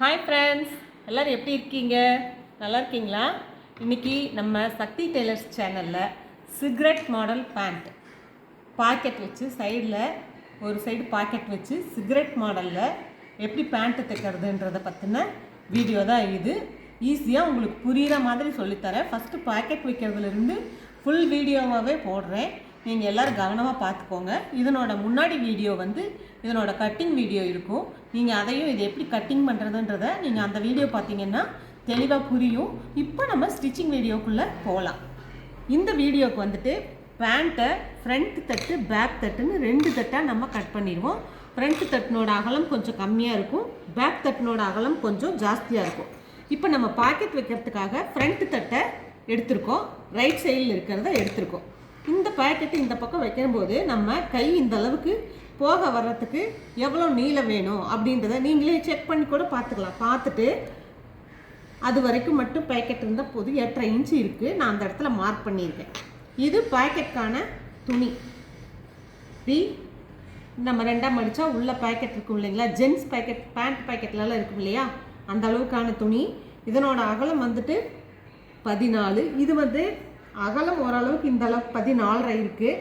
Hi friends எல்லோரும் எப்படி இருக்கீங்க? நல்லா இருக்கீங்களா? இன்னைக்கு நம்ம சக்தி டெய்லர்ஸ் சேனலில் சிகரெட் மாடல் பேண்ட் பாக்கெட் வச்சு சைடில் ஒரு சைடு பாக்கெட் வச்சு சிகரெட் மாடலில் எப்படி பேண்ட்டு தைக்கிறதுன்றதை பற்றின வீடியோ தான் இது. ஈஸியாக உங்களுக்கு புரிகிற மாதிரி சொல்லித்தரேன். ஃபஸ்ட்டு பாக்கெட் வைக்கிறதுலேருந்து ஃபுல் வீடியோவாகவே போடுறேன். நீங்கள் எல்லோரும் கவனமாக பார்த்துக்கோங்க. இதனோட முன்னாடி வீடியோ வந்து இதனோட கட்டிங் வீடியோ இருக்கும். நீங்கள் அதையும் இது எப்படி கட்டிங் பண்ணுறதுன்றத நீங்கள் அந்த வீடியோ பார்த்தீங்கன்னா தெளிவாக புரியும். இப்போ நம்ம ஸ்டிச்சிங் வீடியோக்குள்ளே போகலாம் இந்த வீடியோக்கு வந்துட்டு பேண்ட்டை ஃப்ரண்ட் தட்டு பேக் தட்டுன்னு ரெண்டு தட்டாக நம்ம கட் பண்ணிடுவோம். ஃப்ரண்ட் தட்டினோட அகலம் கொஞ்சம் கம்மியாக இருக்கும். பேக் தட்டினோட அகலம் கொஞ்சம் ஜாஸ்தியாக இருக்கும். இப்போ நம்ம பாக்கெட் வைக்கிறதுக்காக ஃப்ரண்ட் தட்டை எடுத்திருக்கோம். ரைட் சைடில் இருக்கிறத எடுத்திருக்கோம். இந்த பாக்கெட்டு இந்த பக்கம் வைக்கும்போது நம்ம கை இந்த அளவுக்கு போக வர்றதுக்கு எவ்வளோ நீளம் வேணும் அப்படின்றத நீங்களே செக் பண்ணி கூட பார்த்துக்கலாம். பார்த்துட்டு அது வரைக்கும் மட்டும் பேக்கெட் இருந்தால் போதும். எட்டரை இன்ச்சு இருக்குது நான் அந்த இடத்துல மார்க் பண்ணியிருக்கேன். இது பேக்கெட்கான துணி. பி நம்ம ரெண்டாம் அடித்தா உள்ள பாக்கெட் இருக்கும் இல்லைங்களா? ஜென்ஸ் பாக்கெட் பேண்ட் பேக்கெட்லலாம் இருக்கும் இல்லையா? அந்த அளவுக்கான துணி. இதனோட அகலம் வந்துட்டு பதினாலு. இது வந்து அகலம் ஓரளவுக்கு இந்த அளவுக்கு பதினாலரை இருக்குது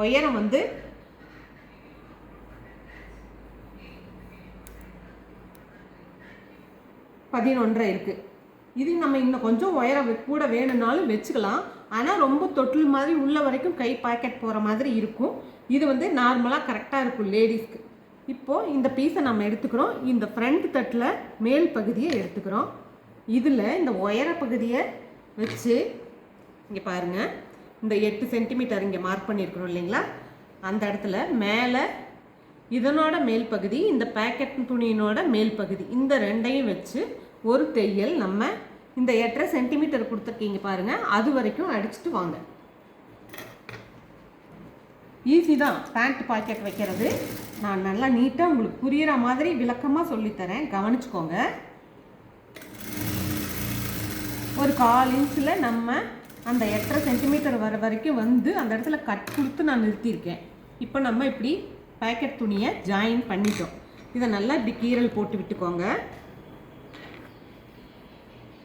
உயரம் வந்து பதினொன்றரை இருக்குது இது நம்ம இன்னும் கொஞ்சம் உயரம் கூட வேணும்னாலும் வச்சுக்கலாம். ஆனால் ரொம்ப தொட்டில் மாதிரி உள்ள வரைக்கும் கை பாக்கெட் போகிற மாதிரி இருக்கும். இது வந்து நார்மலாக கரெக்டாக இருக்கும் லேடிஸ்க்கு. இப்போது இந்த பீஸை நம்ம எடுத்துக்கிறோம். இந்த ஃப்ரண்ட் தட்டில் மேல் பகுதியை எடுத்துக்கிறோம். இதில் இந்த உயர பகுதியை வச்சு இங்கே பாருங்கள் இந்த எட்டு சென்டிமீட்டர் இங்கே மார்க் பண்ணியிருக்கிறோம் இல்லைங்களா? அந்த இடத்துல மேலே இதனோட மேல் பகுதி இந்த பேக்கெட் துணியினோட மேல் பகுதி இந்த ரெண்டையும் வச்சு ஒரு தையல் நம்ம இந்த எட்டரை சென்டிமீட்டர் கொடுத்துருக்கீங்க பாருங்கள் அது வரைக்கும் அடிச்சுட்டு வாங்க. ஈஸி தான். பேண்ட் பாக்கெட் வைக்கிறது. நான் நல்லா நீட்டாக உங்களுக்கு புரிகிற மாதிரி விளக்கமாக சொல்லித்தரேன். கவனிச்சுக்கோங்க. ஒரு கால் இன்ச்சில் நம்ம அந்த எட்டரை சென்டிமீட்டர் வர வரைக்கும் வந்து அந்த இடத்துல கட் கொடுத்து நான் நிறுத்தியிருக்கேன். இப்போ நம்ம இப்படி பேக்கெட் துணியை ஜாயின் பண்ணிட்டோம். இதை நல்லா இப்படி கீரல் போட்டு விட்டுக்கோங்க.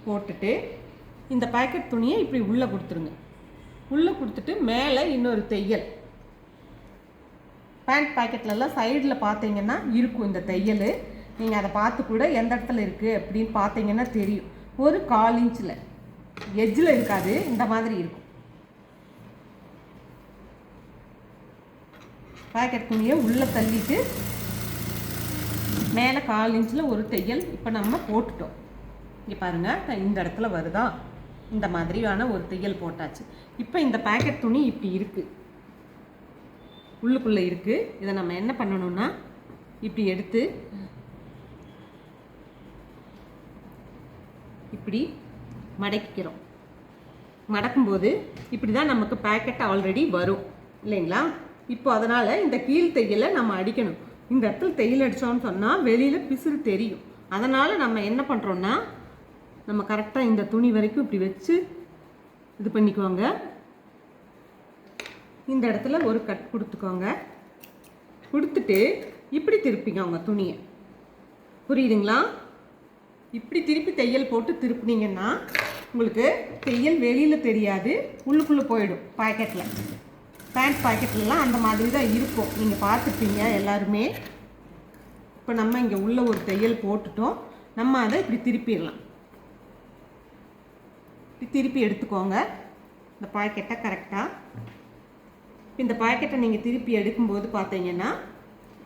போட்டுட்டு இந்த பேக்கெட் துணியை இப்படி உள்ளே கொடுத்துருங்க. உள்ளே கொடுத்துட்டு மேலே இன்னொரு தையல். பேண்ட் பாக்கெட்லலாம் சைடில் பார்த்தீங்கன்னா இருக்கும் இந்த தையல். நீங்கள் அதை பார்த்து கூட எந்த இடத்துல இருக்குது அப்படின்னு பார்த்தீங்கன்னா தெரியும். ஒரு கால் இன்ச்சில் எஜ்ஜில் இருக்காது இந்த மாதிரி இருக்கும். பாக்கெட் துணியை உள்ளே தள்ளிட்டு மேலே கால் இன்ச்சில் ஒரு தையல் இப்போ நம்ம போட்டுட்டோம். இங்கே பாருங்கள் இந்த இடத்துல வருதா? இந்த மாதிரியான ஒரு தையல் போட்டாச்சு. இப்போ இந்த பேக்கெட் துணி இப்படி இருக்குது உள்ளுக்குள்ளே இருக்குது இதை நம்ம என்ன பண்ணணும்னா இப்படி எடுத்து இப்படி மடக்கிக்கிறோம். மடக்கும்போது இப்படி தான் நமக்கு பேக்கெட் ஆல்ரெடி வரும். இல்லைங்களா? இப்போ அதனால் இந்த கீழ் தையலை நம்ம அடிக்கணும். இந்த இடத்துல தையல் அடித்தோம்னு சொன்னால் வெளியில் பிசுறு தெரியும். அதனால் நம்ம என்ன பண்ணுறோன்னா நம்ம கரெக்டாக இந்த துணி வரைக்கும் இப்படி வச்சு இது பண்ணிக்குவாங்க இந்த இடத்துல ஒரு கட் கொடுத்துக்கோங்க. கொடுத்துட்டு இப்படி திருப்பிங்க உங்கள் துணியை. புரியுதுங்களா? இப்படி திருப்பி தையல் போட்டு திருப்பினீங்கன்னா உங்களுக்கு தையல் வெளியில் தெரியாது உள்ளுக்குள்ளே போயிடும் பாக்கெட்டில் பேண்ட் பாக்கெட்லலாம் அந்த மாதிரி தான் இருக்கும். நீங்கள் பார்த்துருப்பீங்க எல்லாருமே. இப்போ நம்ம இங்கே உள்ள ஒரு தையல் போட்டுட்டோம். நம்ம அதை இப்படி திருப்பிடலாம். திருப்பி எடுத்துக்கோங்க. இந்த பாக்கெட்டை கரெக்டாக இந்த பாக்கெட்டை நீங்கள் திருப்பி எடுக்கும்போது பார்த்தீங்கன்னா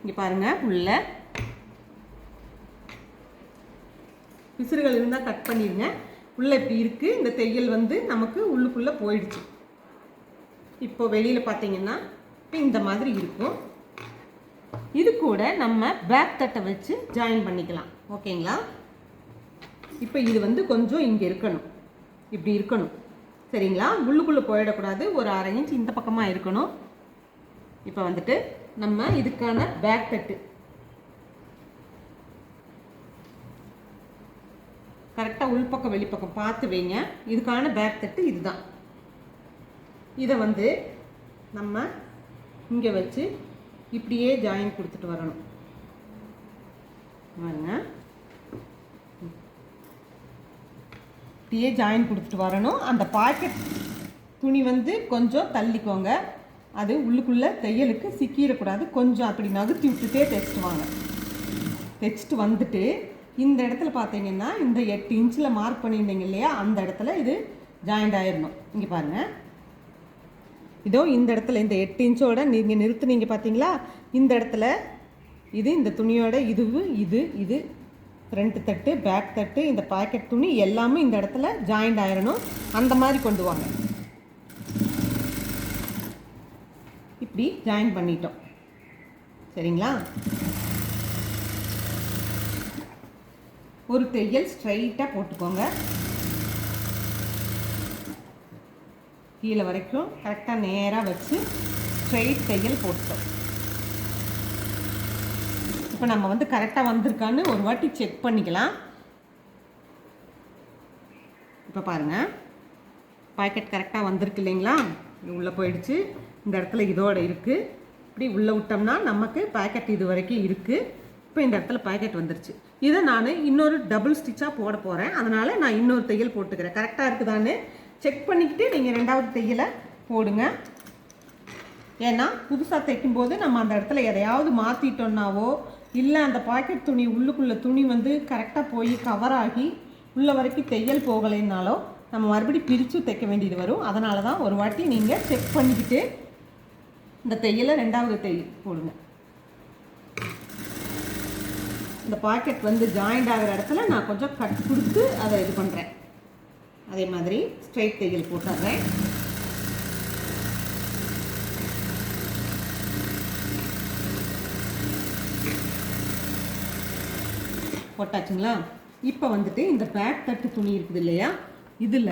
இங்கே பாருங்கள் உள்ள பிசுறுகள் இருந்தால் கட் பண்ணிடுங்க உள்ளே இப்படி இருக்குது இந்த தையல் வந்து நமக்கு உள்ளுக்குள்ளே போயிடுச்சு. இப்போ வெளியில் பார்த்தீங்கன்னா இந்த மாதிரி இருக்கும். இது கூட நம்ம பேக் தட்டை வச்சு ஜாயின் பண்ணிக்கலாம். ஓகேங்களா இப்போ இது வந்து கொஞ்சம் இங்கே இருக்கணும். இப்படி இருக்கணும். சரிங்களா? உள்ளுக்குள்ளே போயிடக்கூடாது. ஒரு அரை இன்ச் இந்த பக்கமாக இருக்கணும். இப்போ வந்துட்டு நம்ம இதுக்கான பேக் தட்டு கரெக்டாக உள்பக்கம் வெளிப்பக்கம் பார்த்து வைங்க. இதுக்கான பேக் தட்டு இதுதான். இதை வந்து நம்ம இங்கே வச்சு இப்படியே ஜாயின் கொடுத்துட்டு வரணும். பாருங்கள் குட்டியே ஜாயின் கொடுத்துட்டு வரணும். அந்த பாக்கெட் துணி வந்து கொஞ்சம் தள்ளிக்கோங்க. அது உள்ளுக்குள்ளே தையலுக்கு சிக்கிடக்கூடாது. கொஞ்சம் அப்படி நகர்த்தி விட்டுட்டே தைச்சிட்டு வாங்க. தைச்சிட்டு வந்துட்டு இந்த இடத்துல பார்த்தீங்கன்னா இந்த எட்டு இன்ச்சில் மார்க் பண்ணியிருந்தீங்க இல்லையா? அந்த இடத்துல இது ஜாயிண்ட் ஆயிடணும் இங்கே பாருங்கள் இதோ இந்த இடத்துல இந்த எட்டு இன்ச்சோட நீங்கள் நிறுத்துனீங்க பார்த்தீங்களா? இந்த இடத்துல இது இந்த துணியோட இதுவு இது இது ஃப்ரண்ட் தட்டு பேக் தட்டு இந்த பாக்கெட் துணி எல்லாமே இந்த இடத்துல ஜாயிண்ட் ஆயிடணும் அந்த மாதிரி கொண்டு வாங்க. இப்படி ஜாயின் பண்ணிட்டோம். சரிங்களா? ஒரு தையல் ஸ்ட்ரைட்டாக போட்டுக்கோங்க. கீழே வரைக்கும் கரெக்டாக நேராக வச்சு ஸ்ட்ரைட் தையல் போட்டுக்கோங்க இப்போ நம்ம வந்து கரெக்டாக வந்திருக்கான்னு ஒரு வாட்டி செக் பண்ணிக்கலாம். இப்போ பாருங்கள் பாக்கெட் கரெக்டாக வந்திருக்கு இல்லைங்களா? இது உள்ளே போயிடுச்சு. இந்த இடத்துல இதோட இருக்குது இப்படி உள்ளே விட்டோம்னா நமக்கு பாக்கெட் இது வரைக்கும் இருக்குது இப்போ இந்த இடத்துல பாக்கெட் வந்துருச்சு. இதை நான் இன்னொரு டபுள் ஸ்டிச்சாக போட போகிறேன் அதனால் நான் இன்னொரு தையல் போட்டுக்கிறேன். கரெக்டாக இருக்குதான்னு செக் பண்ணிக்கிட்டு நீங்கள் ரெண்டாவது தையலை போடுங்க. ஏன்னா புதுசாக தைக்கும்போது நம்ம அந்த இடத்துல எதையாவது மாற்றிட்டோன்னாவோ இல்லை அந்த பாக்கெட் துணி உள்ளுக்குள்ளே துணி வந்து கரெக்டாக போய் கவர் ஆகி உள்ள வரைக்கும் தையல் போகலைன்னாலோ நம்ம மறுபடியும் பிரித்து தைக்க வேண்டியது வரும். அதனால தான் ஒரு வாட்டி நீங்கள் செக் பண்ணிக்கிட்டு இந்த தையலை ரெண்டாவது தையல் போடுங்க. இந்த பாக்கெட் வந்து ஜாயிண்ட் ஆகிற இடத்துல நான் கொஞ்சம் கட் கொடுத்து அதை இது பண்ணுறேன் அதே மாதிரி ஸ்ட்ரைட் தையல் போட்டுடுறேன் போட்டாச்சுங்களா? இப்போ வந்துட்டு இந்த பேக் தட்டு துணி இருக்குது இல்லையா? இதில்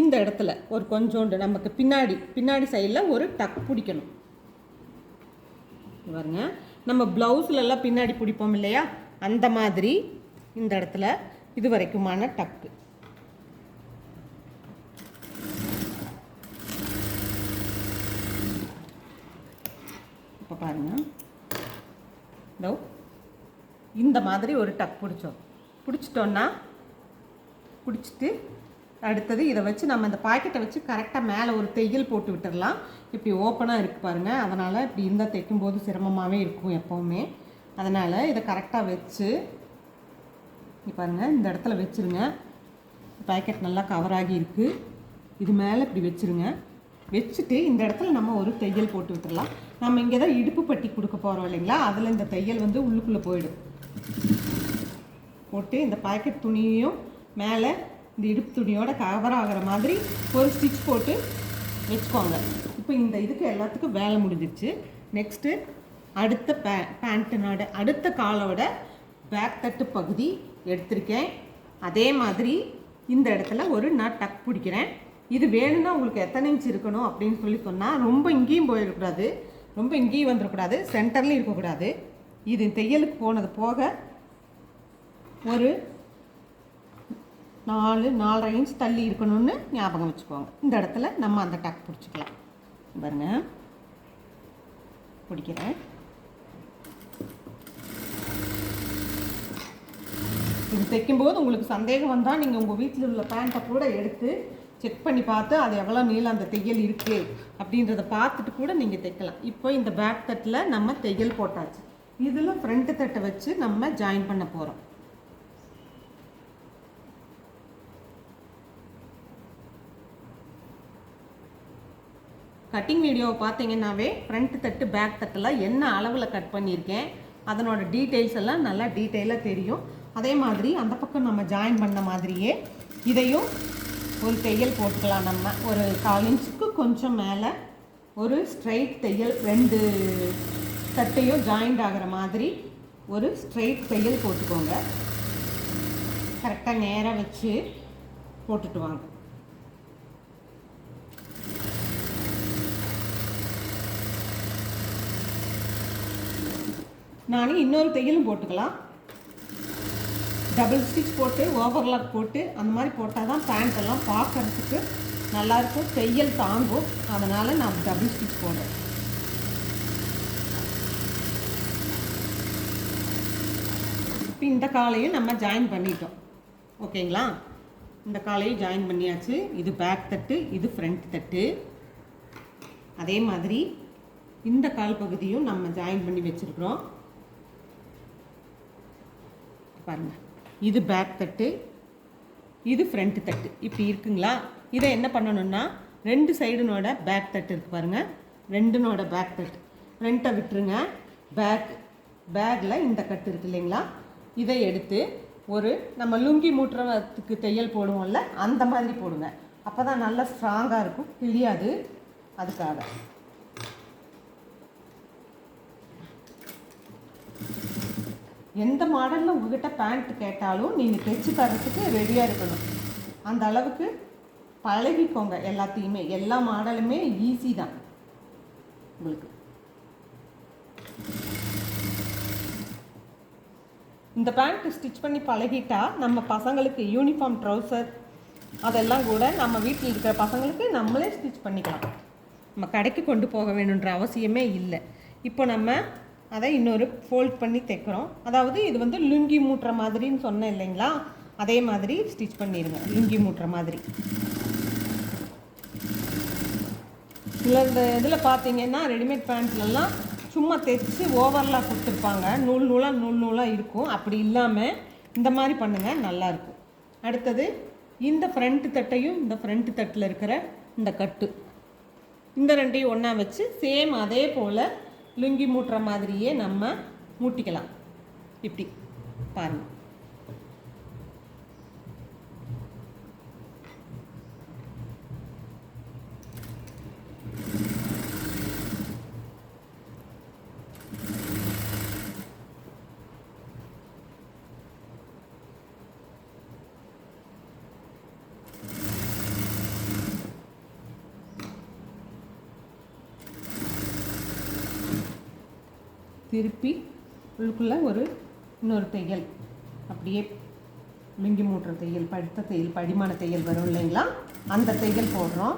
இந்த இடத்துல ஒரு கொஞ்சோண்டு நமக்கு பின்னாடி பின்னாடி சைடில் ஒரு டக் பிடிக்கணும். பாருங்க. நம்ம ப்ளவுஸ்லெல்லாம் பின்னாடி பிடிப்போம் இல்லையா? அந்த மாதிரி இந்த இடத்துல இது வரைக்குமான டக்கு இப்போ பாருங்க. இதோ. இந்த மாதிரி ஒரு டக் பிடிச்சோம். பிடிச்சிட்டோன்னா பிடிச்சிட்டு அடுத்தது இதை வச்சு நம்ம இந்த பாக்கெட்டை வச்சு கரெக்டாக மேலே ஒரு தையல் போட்டு விட்டுடலாம் இப்படி ஓப்பனாக இருக்குது பாருங்கள் அதனால் இப்படி இருந்தால் தைக்கும்போது சிரமமாகவே இருக்கும் எப்போவுமே. அதனால் இதை கரெக்டாக வச்சு பாருங்கள் இந்த இடத்துல வச்சுருங்க. பாக்கெட் நல்லா கவர் ஆகி இருக்குது இது மேலே இப்படி வச்சுருங்க. வச்சுட்டு இந்த இடத்துல நம்ம ஒரு தையல் போட்டு விட்டுடலாம் நம்ம இங்கே தான் இடுப்பு பட்டி கொடுக்க போகிறோம் இல்லைங்களா? அதில் இந்த தையல் வந்து உள்ளுக்குள்ளே போயிடும். போட்டு இந்த பாக்கெட் துணியையும் மேலே இந்த இடுப்பு துணியோட கவர் ஆகிற மாதிரி ஒரு ஸ்டிச் போட்டு வச்சுக்கோங்க. இப்போ இந்த இதுக்கு எல்லாத்துக்கும் வேலை முடிஞ்சிருச்சு. நெக்ஸ்ட்டு அடுத்த பே பேண்ட்டினோட அடுத்த காலோட பேக் தட்டு பகுதி எடுத்திருக்கேன். அதே மாதிரி இந்த இடத்துல ஒரு நான் டக் பிடிக்கிறேன். இது வேணும்னா உங்களுக்கு எத்தனை இன்ச் இருக்கணும் அப்படின்னு சொல்லி சொன்னால் ரொம்ப இங்கேயும் போயிடக்கூடாது. ரொம்ப இங்கேயும் வந்துடக்கூடாது. சென்டர்லேயும் இருக்கக்கூடாது. இது தையலுக்கு போனது போக ஒரு நாலு நாலரை இன்ச் தள்ளி இருக்கணும்னு ஞாபகம் வச்சுக்கோங்க. இந்த இடத்துல நம்ம அந்த டக் பிடிச்சிக்கலாம். பாருங்க. பிடிக்கிறேன். இது தைக்கும்போது உங்களுக்கு சந்தேகம் வந்தால் நீங்கள் உங்கள் வீட்டில் உள்ள பேண்ட்டை கூட எடுத்து செக் பண்ணி பார்த்து அது எவ்வளோ நீளம் அந்த தையல் இருக்குது அப்படின்றத பார்த்துட்டு கூட நீங்கள் தைக்கலாம். இப்போ இந்த பேக் தட்டில் நம்ம தையல் போட்டாச்சு. இதில் ஃப்ரண்ட்டு தட்டை வச்சு நம்ம ஜாயின் பண்ண போகிறோம் கட்டிங் வீடியோவை பார்த்தீங்கன்னாவே ஃப்ரண்ட் தட்டு பேக் தட்டெல்லாம் என்ன அளவில் கட் பண்ணியிருக்கேன் அதனோட டீட்டெயில்ஸ் எல்லாம் நல்லா டீட்டெயிலாக தெரியும். அதே மாதிரி அந்த பக்கம் நம்ம ஜாயின் பண்ண மாதிரியே இதையும் ஒரு தையல் போட்டுக்கலாம். நம்ம ஒரு கால் இன்ச்சுக்கு கொஞ்சம் மேலே ஒரு ஸ்ட்ரைட் தையல் ரெண்டு தட்டையும் ஜாயிண்ட் ஆகிற மாதிரி ஒரு ஸ்ட்ரெயிட் தையல் போட்டுக்கோங்க. கரெக்டாக நேராக வச்சு போட்டுட்டு வாங்க. நான் இன்னொரு தையலும் போட்டுக்கலாம். டபுள் ஸ்டிச் போட்டு ஓவர்லாக் போட்டு அந்த மாதிரி போட்டால் தான் பேண்ட் எல்லாம் பார்க்குறதுக்கு நல்லாயிருக்கும் தையல் தாங்கும். அதனால் நான் டபுள் ஸ்டிச் போடுறேன். இப்போ இந்த காலையும் நம்ம ஜாயின் பண்ணிட்டோம். ஓகேங்களா? இந்த காலையும் ஜாயின் பண்ணியாச்சு. இது பேக் தட்டு இது ஃப்ரண்ட் தட்டு. அதே மாதிரி இந்த கால் பகுதியும் நம்ம ஜாயின் பண்ணி வச்சுருக்குறோம். பாருங்கள் இது பேக் தட்டு இது ஃப்ரண்ட் தட்டு. இப்படி இருக்குங்களா? இதை என்ன பண்ணணும்னா ரெண்டு சைடுனோட பேக் தட்டு இருக்குது பாருங்கள் ரெண்டுனோட பேக் தட்டு. ஃப்ரண்ட்டை விட்டுருங்க. பேக் பேக்கில் இந்த கட்டு இருக்கு இல்லைங்களா? இதை எடுத்து ஒரு நம்ம லுங்கி மூட்டுறதுக்கு தையல் போடுவோம்ல அந்த மாதிரி போடுங்க. அப்போ தான் நல்லா ஸ்ட்ராங்காக இருக்கும். கிழியாது. அதுக்காக. எந்த மாடலில் உங்ககிட்ட பேண்ட் கேட்டாலும் நீங்கள் தைச்சு தரத்துக்கு ரெடியாக இருக்கணும். அந்த அளவுக்கு பழகிக்கோங்க எல்லாத்தையுமே. எல்லா மாடலுமே ஈஸி தான். உங்களுக்கு. இந்த பேண்ட் ஸ்டிச் பண்ணி பழகிட்டா நம்ம பசங்களுக்கு யூனிஃபார்ம் ட்ரௌசர் அதெல்லாம் கூட நம்ம வீட்டில் இருக்கிற பசங்களுக்கு நம்மளே ஸ்டிச் பண்ணிக்கலாம். நம்ம கடைக்கு கொண்டு போக வேணுன்ற அவசியமே இல்லை. இப்போ நம்ம அதை இன்னொரு ஃபோல்ட் பண்ணி தைக்கிறோம். அதாவது இது வந்து லுங்கி மூட்டுற மாதிரின்னு சொன்னேன் இல்லைங்களா? அதே மாதிரி ஸ்டிச் பண்ணிடுங்க லுங்கி மூட்டுற மாதிரி. இல்லை இந்த இதில் பார்த்தீங்கன்னா ரெடிமேட் பேண்ட்லலாம் சும்மா தைச்சி ஓவர்லாக் கொடுத்துருப்பாங்க. நூல் நூலாக நூல் நூலாக இருக்கும். அப்படி இல்லாமல் இந்த மாதிரி பண்ணுங்கள் நல்லாயிருக்கும் அடுத்தது இந்த ஃப்ரண்ட் தட்டையும் இந்த ஃப்ரண்ட் தட்டில் இருக்கிற இந்த கட்டு. இந்த ரெண்டையும் ஒன்றா வச்சு சேம் அதே போல் லுங்கி மூட்டுற மாதிரியே நம்ம மூட்டிக்கலாம். இப்படி. பாருங்கள் திருப்பி உள்ளுக்குள்ளே ஒரு இன்னொரு தையல். அப்படியே லுங்கி மூட்டுற தையல் படுத்த தையல் படிமான தையல் வரும் இல்லைங்களா? அந்த தையல் போடுறோம்.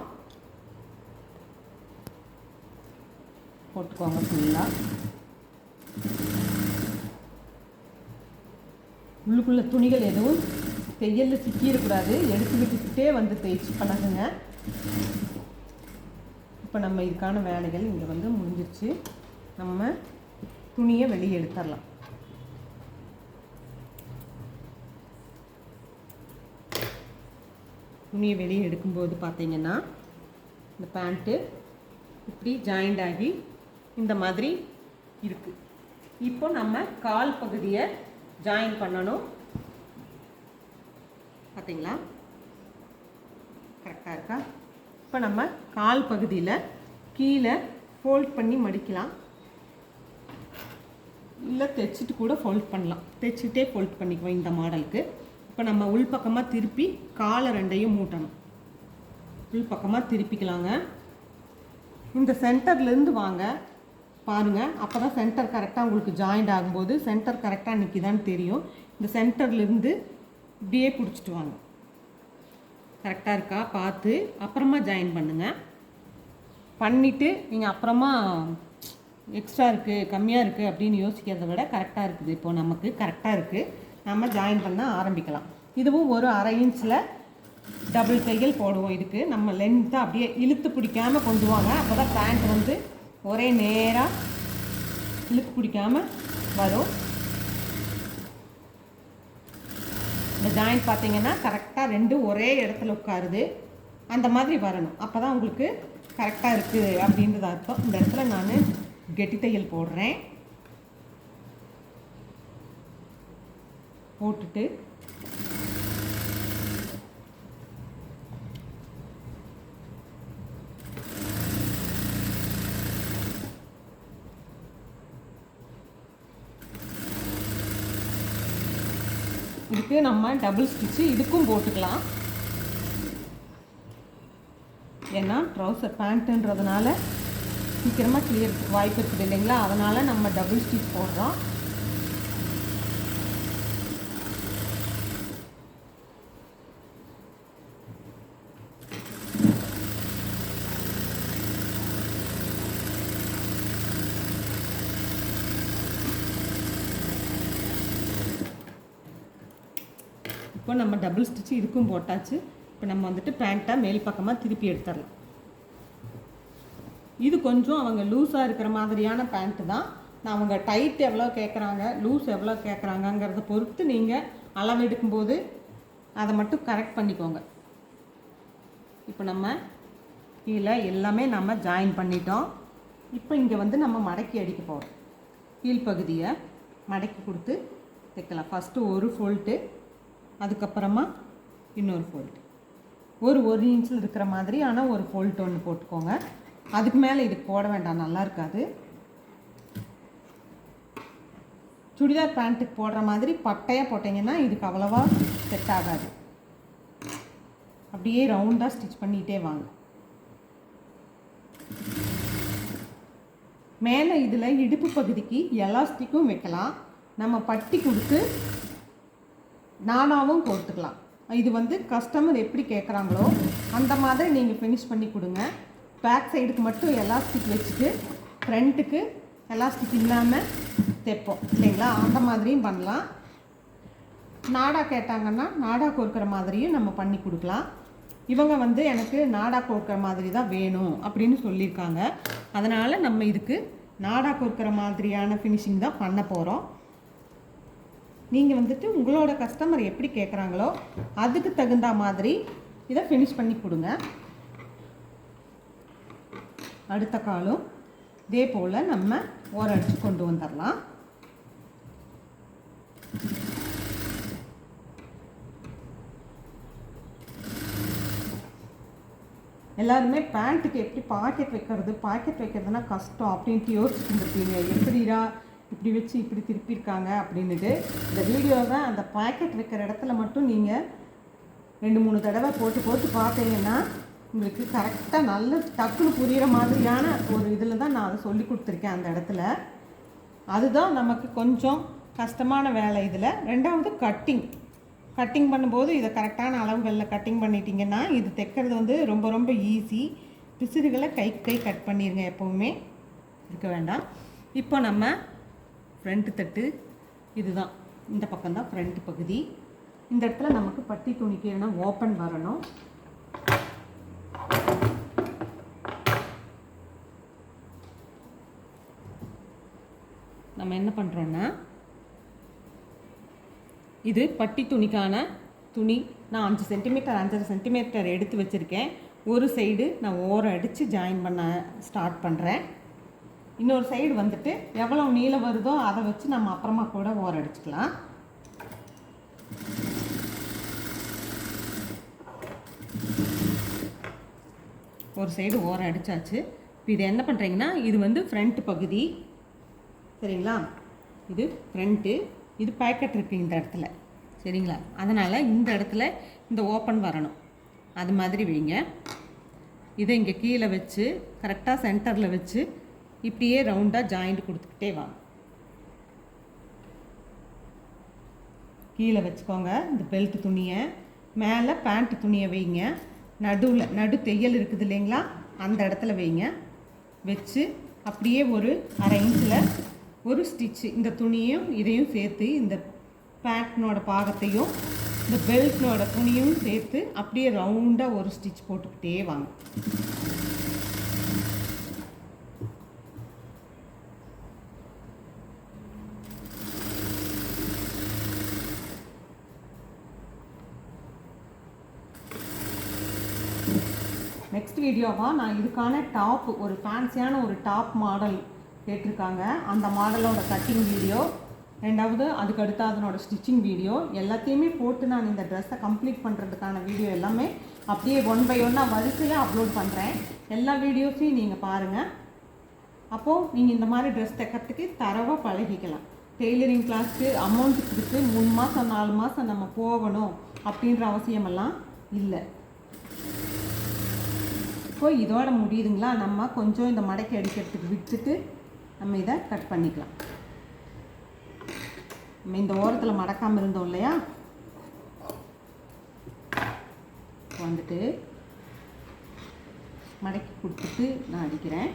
போட்டுக்கோங்க ஃபுல்லாக உள்ளுக்குள்ள துணிகள் எதுவும் தையலில் சிக்கிடக்கூடாது எடுத்து விட்டுக்கிட்டே வந்து தேய்ச்சி பழகுங்க. இப்போ நம்ம இதுக்கான வேலைகள் இங்கே வந்து முடிஞ்சிருச்சு. நம்ம துணியை வெளியே எடுத்துடலாம். துணியை வெளியே எடுக்கும்போது பார்த்தீங்கன்னா இந்த பேண்ட்டு இப்படி ஜாயிண்ட் ஆகி இந்த மாதிரி இருக்குது இப்போ நம்ம கால் பகுதியை ஜாயின் பண்ணணும். பார்த்தீங்களா? கரெக்டாக இருக்கா? இப்போ நம்ம கால் பகுதியில் கீழே ஃபோல்ட் பண்ணி மடிக்கலாம். இல்லை தைச்சிட்டு கூட ஃபோல்ட் பண்ணலாம். தைச்சிட்டே ஃபோல்ட் பண்ணிக்குவோம் இந்த மாடலுக்கு. இப்போ நம்ம உள்பக்கமாக திருப்பி காலை ரெண்டையும் மூட்டணும். உள்பக்கமாக திருப்பிக்கலாங்க. இந்த சென்டர்லேருந்து வாங்க. பாருங்கள் அப்போ தான் சென்டர் கரெக்டாக உங்களுக்கு ஜாயிண்ட் ஆகும்போது சென்டர் கரெக்டாக நிற்கிதான்னு தெரியும். இந்த சென்டர்லேருந்து இப்படியே பிடிச்சிட்டு வாங்க. கரெக்டாக இருக்கா? பார்த்து அப்புறமா ஜாயின் பண்ணுங்கள் பண்ணிவிட்டு நீங்கள் அப்புறமா எக்ஸ்ட்ரா இருக்குது கம்மியாக இருக்குது அப்படின்னு யோசிக்கிறத விட கரெக்டாக இருக்குது. இப்போது நமக்கு கரெக்டாக இருக்குது நம்ம ஜாயின் பண்ண ஆரம்பிக்கலாம். இதுவும் ஒரு அரை இன்ச்சில் டபுள் தையல் போடுவோம். இதுக்கு நம்ம லென்த்தாக அப்படியே இழுத்து பிடிக்காமல் கொண்டு வாங்க. அப்போ தான் பேண்ட் வந்து ஒரே நேராக இழுத்து பிடிக்காமல் வரும். இந்த ஜாயிண்ட் பார்த்தீங்கன்னா கரெக்டாக ரெண்டும் ஒரே இடத்துல உட்காருது. அந்த மாதிரி வரணும். அப்போ தான் உங்களுக்கு கரெக்டாக இருக்குது அப்படின்றது அர்த்தம். இந்த இடத்துல நான் கெட்டி தையல் போடுறேன். போட்டுட்டு இதுக்கு நம்ம டபுள் ஸ்டிச்சு இதுக்கும் போட்டுக்கலாம். ஏன்னா ட்ரௌசர் பேண்ட்டுன்றதுனால சீக்கிரமாக கிளியறதுக்கு வாய்ப்பு இருக்குது இல்லைங்களா? அதனால் நம்ம டபுள் ஸ்டிச் போடுறோம். இப்போ நம்ம டபுள் ஸ்டிச் இதுக்கும் போட்டாச்சு. இப்போ நம்ம வந்துட்டு பேண்ட்டை மேல் பக்கமாக திருப்பி எடுத்துடலாம். இது கொஞ்சம் அவங்க லூஸாக இருக்கிற மாதிரியான பேண்ட்டு தான். நான் அவங்க டைட் எவ்வளோ கேட்குறாங்க லூஸ் எவ்வளோ கேட்குறாங்கங்கிறத பொறுத்து நீங்கள் அளவெடுக்கும்போது அதை மட்டும் கரெக்ட் பண்ணிக்கோங்க. இப்போ நம்ம கீழே எல்லாமே நம்ம ஜாயின் பண்ணிட்டோம். இப்போ இங்கே வந்து நம்ம மடக்கி அடிக்க போகிறோம் கீழ்ப்பகுதியை மடக்கி கொடுத்து தைக்கலாம். ஃபஸ்ட்டு ஒரு ஃபோல்ட்டு அதுக்கப்புறமா இன்னொரு ஃபோல்ட்டு ஒரு ஒரு இன்ச்சில் இருக்கிற மாதிரி ஆனால் ஒரு ஃபோல்ட் ஒன்று போட்டுக்கோங்க. அதுக்கு மேலே இதுக்கு போட வேண்டாம் நல்லா இருக்காது. சுடிதார் பேண்ட்டுக்கு போடுற மாதிரி பட்டையாக போட்டிங்கன்னா இதுக்கு அவ்வளோவா செட் ஆகாது. அப்படியே ரவுண்டாக ஸ்டிச் பண்ணிகிட்டே வாங்க. மேலே இதில் இடுப்பு பகுதிக்கு எலாஸ்டிக்கும் வைக்கலாம். நம்ம பட்டி கொடுத்து நானாவும் கொடுத்துக்கலாம். இது வந்து கஸ்டமர் எப்படி கேட்குறாங்களோ அந்த மாதிரி நீங்கள் ஃபினிஷ் பண்ணி கொடுங்க. பேக் சைடுக்கு மட்டும் எலாஸ்டிக் வச்சுட்டு ஃப்ரண்ட்டுக்கு எலாஸ்டிக் இல்லாமல் தைப்போம் இல்லைங்களா? அந்த மாதிரியும் பண்ணலாம். நாடா கேட்டாங்கன்னா நாடா கோர்க்கிற மாதிரியும் நம்ம பண்ணி கொடுக்கலாம். இவங்க வந்து எனக்கு நாடா கோர்க்கிற மாதிரி தான் வேணும் அப்படின்னு சொல்லியிருக்காங்க. அதனால் நம்ம இதுக்கு நாடா கோர்க்கிற மாதிரியான ஃபினிஷிங் தான் பண்ண போகிறோம் நீங்கள் வந்துட்டு உங்களோட கஸ்டமர் எப்படி கேட்குறாங்களோ அதுக்கு தகுந்த மாதிரி இதை ஃபினிஷ் பண்ணி கொடுங்க. அடுத்த காலும் இதே போல் நம்ம ஓரடிச்சு கொண்டு வந்துடலாம். எல்லாருமே பேண்ட்டுக்கு எப்படி பாக்கெட் வைக்கிறது பாக்கெட் வைக்கிறதுனா கஷ்டம் அப்படின்ட்டு யோசிச்சுட்டு எப்படிடா இப்படி வச்சு இப்படி திருப்பியிருக்காங்க அப்படின்னுட்டு. இந்த வீடியோவை அந்த பாக்கெட் வைக்கிற இடத்துல மட்டும் நீங்கள் ரெண்டு மூணு தடவை போட்டு போட்டு பார்த்தீங்கன்னா உங்களுக்கு கரெக்டாக நல்ல டக்குன்னு புரிகிற மாதிரியான ஒரு இதில் தான் நான் அதை சொல்லி கொடுத்துருக்கேன் அந்த இடத்துல. அதுதான் நமக்கு கொஞ்சம் கஷ்டமான வேலை இதில். ரெண்டாவது கட்டிங் கட்டிங் பண்ணும்போது இதை கரெக்டான அளவுகளில் கட்டிங் பண்ணிட்டீங்கன்னா இது தைக்கிறது வந்து ரொம்ப ரொம்ப ஈஸி பிசிறுகளை கை கை கட் பண்ணிடுங்க எப்போவுமே. இருக்க வேண்டாம். இப்போ நம்ம ஃப்ரண்ட்டு தட்டு. இதுதான். இந்த பக்கம் தான் ஃப்ரண்ட் பகுதி. இந்த இடத்துல நமக்கு பட்டி துணிக்கு ஏன்னா ஓப்பன் வரணும். நம்ம என்ன பண்ணுறோன்னா இது பட்டி துணிக்கான துணி. நான் அஞ்சு சென்டிமீட்டர் அஞ்சரை சென்டிமீட்டர் எடுத்து வச்சுருக்கேன். ஒரு சைடு நான் ஓரம் அடித்து ஜாயின் பண்ண ஸ்டார்ட் பண்ணுறேன் இன்னொரு சைடு வந்துட்டு எவ்வளோ நீளம் வருதோ அதை வச்சு நம்ம அப்புறமா கூட ஓரம் அடிச்சுக்கலாம். ஒரு சைடு ஓரம் அடித்தாச்சு இப்போ இது என்ன பண்ணுறீங்கன்னா இது வந்து ஃப்ரண்ட் பகுதி. சரிங்களா? இது ஃப்ரண்ட்டு இது பேக்கெட் இருக்குது இந்த இடத்துல. சரிங்களா? அதனால் இந்த இடத்துல இந்த ஓப்பன் வரணும். அது மாதிரி வைங்க. இதை இங்கே கீழே வச்சு கரெக்டாக சென்டரில் வச்சு இப்படியே ரவுண்டாக ஜாயிண்ட் கொடுத்துக்கிட்டே வாங்க. கீழே வச்சுக்கோங்க. இந்த பெல்ட் துணியை. மேலே பேண்ட் துணியை வைங்க. நடுவில் நடு தையல் இருக்குது இல்லைங்களா? அந்த இடத்துல வைங்க. வச்சு அப்படியே ஒரு அரை இன்ச்சில் ஒரு ஸ்டிச்சு இந்த துணியும் இதையும் சேர்த்து இந்த பேட்னோட பாகத்தையும் இந்த பெல்ட்னோட துணியும் சேர்த்து அப்படியே ரவுண்டாக ஒரு ஸ்டிச் போட்டுக்கிட்டே வாங்க. நெக்ஸ்ட் வீடியோவாக நான் இதுக்கான டாப் ஒரு ஃபேன்சியான ஒரு டாப் மாடல் கேட்டிருக்காங்க. அந்த மாடலோட கட்டிங் வீடியோ ரெண்டாவது அதுக்கு அடுத்து அதனோட ஸ்டிச்சிங் வீடியோ எல்லாத்தையுமே போட்டு நான் இந்த ட்ரெஸ்ஸை கம்ப்ளீட் பண்ணுறதுக்கான வீடியோ எல்லாமே அப்படியே ஒன் பை ஒன்னாக வரிசையாக அப்லோட் பண்ணுறேன் எல்லா வீடியோஸையும் நீங்கள் பாருங்கள் அப்போது நீங்கள் இந்த மாதிரி ட்ரெஸ் தைக்கிறதுக்கு தரவாக பழகிக்கலாம். டெய்லரிங் கிளாஸ்க்கு அமௌண்ட் கொடுத்து மூணு மாதம் நாலு மாதம் நம்ம போகணும் அப்படின்ற அவசியமெல்லாம் இல்லை. இப்போ இதோட முடியுதுங்களா? நம்ம கொஞ்சம் இந்த மடக்கி அடிக்கிறதுக்கு விட்டுட்டு நம்ம இதை கட் பண்ணிக்கலாம். நம்ம இந்த ஓரத்தில் மடக்காமல் இருந்தோம் இல்லையா? வந்துட்டு மடக்கி கொடுத்துட்டு நான் அடிக்கிறேன்.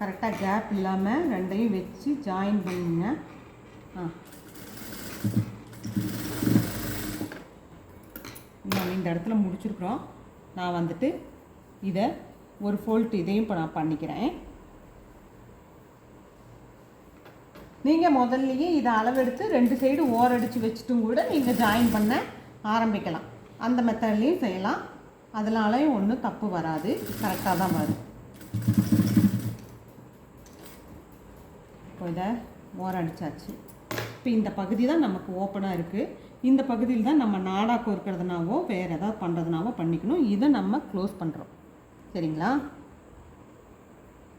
கரெக்டாக கேப் இல்லாமல் ரெண்டையும் வச்சு ஜாயின் பண்ணுங்க. ஆ. நம்ம இந்த இடத்துல முடிச்சிருக்கிறோம். நான் வந்துட்டு இதை ஒரு ஃபோல்ட் இதையும் இப்போ நான் பண்ணிக்கிறேன். நீங்கள் முதல்லையே இதை அளவெடுத்து ரெண்டு சைடு ஓரடிச்சு வச்சுட்டும் கூட நீங்கள் ஜாயின் பண்ண ஆரம்பிக்கலாம். அந்த மெத்தட்லேயும் செய்யலாம். அதனாலையும் ஒன்றும் தப்பு வராது. கரெக்டாக தான் வரும். இப்போ இதை ஓரடிச்சாச்சு இப்போ இந்த பகுதி தான் நமக்கு ஓப்பனாக இருக்குது இந்த பகுதியில் தான் நம்ம நாடா கோர்க்கிறதுனாவோ வேறு ஏதாவது பண்ணுறதுனாவோ பண்ணிக்கணும். இதை நம்ம க்ளோஸ் பண்ணுறோம் சரிங்களா?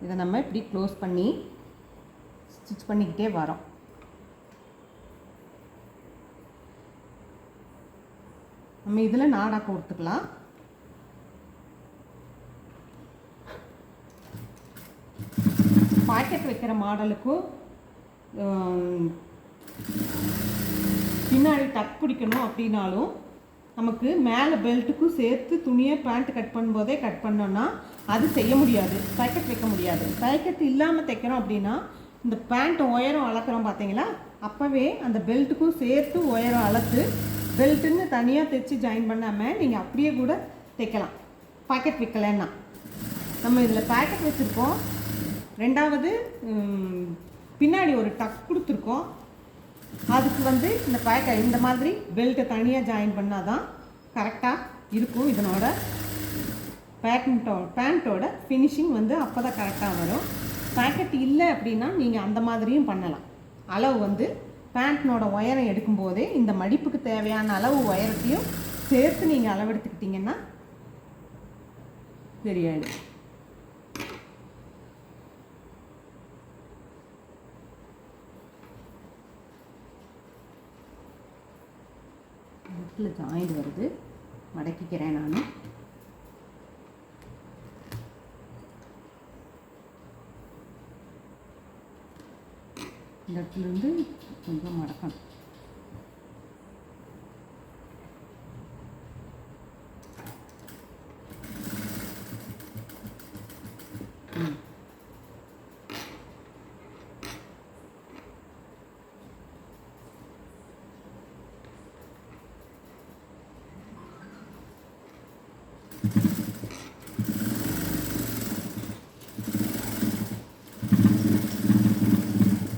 இதை நம்ம இப்படி க்ளோஸ் பண்ணி ஸ்டிச் பண்ணிக்கிட்டே வரோம். நம்ம இதில் நாடா கோர்த்துக்கலாம். பாக்கெட் வைக்கிற மாடலுக்கும் டக் பிடிக்கணும் அப்படின்னாலும் நமக்கு மேலே பெல்ட்டுக்கும் சேர்த்து துணியை பேண்ட் கட் பண்ணும்போதே கட் பண்ணோன்னா அது செய்ய முடியாது. பேக்கெட் வைக்க முடியாது. பேக்கெட் இல்லாமல் தைக்கிறோம் அப்படின்னா இந்த பேண்ட் உயரம் அளக்குறோம் பார்த்தீங்களா? அப்போவே அந்த பெல்ட்டுக்கும் சேர்த்து உயரம் அளத்து பெல்ட்டுன்னு தனியாக தைச்சி ஜாயின் பண்ணாமல் நீங்கள் அப்படியே கூட தைக்கலாம். பாக்கெட் வைக்கலைன்னா. நம்ம இதில் பேக்கெட் வச்சுருக்கோம். ரெண்டாவது பின்னாடி ஒரு டக் கொடுத்துருக்கோம். அதுக்கு வந்து இந்த பேக்கை இந்த மாதிரி பெல்ட்டை தனியாக ஜாயின் பண்ணால் தான் கரெக்டாக இருக்கும் இதனோட பேக்கண்ட்டோ பேண்ட்டோட ஃபினிஷிங் வந்து அப்போ தான் கரெக்டாக வரும். பேக்கெட் இல்லை அப்படின்னா நீங்கள் அந்த மாதிரியும் பண்ணலாம். அளவு வந்து பேண்ட்னோட ஒயரை எடுக்கும்போதே இந்த மடிப்புக்கு தேவையான அளவு ஒயரத்தையும் சேர்த்து நீங்கள் அளவெடுத்துக்கிட்டிங்கன்னா சரியாயிடும். இடத்துல ஜாயிண்ட் வருது. மடக்கிக்கிறேன் நான். இந்த இடத்துல இருந்து கொஞ்சம் மடக்கணும்.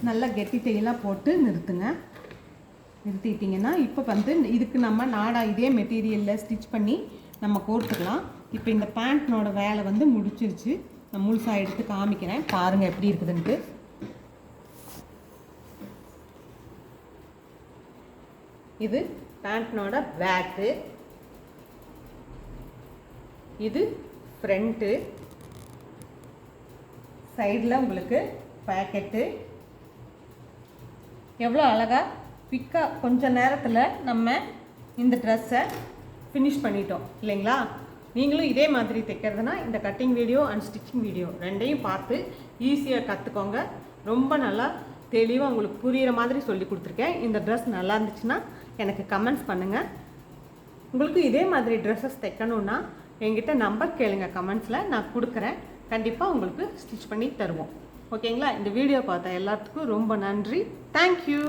நல்லா கெட்டி தையலாக போட்டு நிறுத்துங்க. நிறுத்திட்டிங்கன்னா இப்போ வந்து இதுக்கு நம்ம நாடா இதே மெட்டீரியலில் ஸ்டிச் பண்ணி நம்ம கோர்த்துக்கலாம். இப்போ இந்த பேண்ட்னோட வேலை வந்து முடிச்சிருச்சு. நான் முழுசாக எடுத்து காமிக்கிறேன். பாருங்கள் எப்படி இருக்குதுன்ட்டு. இது பேண்ட்னோட பேக்கு. இது ஃப்ரண்ட்டு. சைடில் உங்களுக்கு பேக்கெட்டு. எவ்வளோ அழகாக குயிக்காக கொஞ்ச நேரத்தில் நம்ம இந்த ட்ரெஸ்ஸை ஃபினிஷ் பண்ணிட்டோம் இல்லைங்களா? நீங்களும் இதே மாதிரி தைக்கிறதுனா இந்த cutting video and stitching video ரெண்டையும் பார்த்து ஈஸியாக கற்றுக்கோங்க ரொம்ப நல்லா தெளிவாக உங்களுக்கு புரிகிற மாதிரி சொல்லி கொடுத்துருக்கேன். இந்த ட்ரெஸ் நல்லா இருந்துச்சுன்னா எனக்கு கமெண்ட்ஸ் பண்ணுங்கள் உங்களுக்கு இதே மாதிரி ட்ரெஸ்ஸஸ் தைக்கணுன்னா என்கிட்ட நம்பர் கேளுங்க கமெண்ட்ஸில் நான் கொடுக்குறேன். கண்டிப்பாக உங்களுக்கு ஸ்டிச் பண்ணி தருவோம். ஓகேங்களா? இந்த வீடியோ பார்த்த எல்லாத்துக்கும் ரொம்ப நன்றி. தேங்க்யூ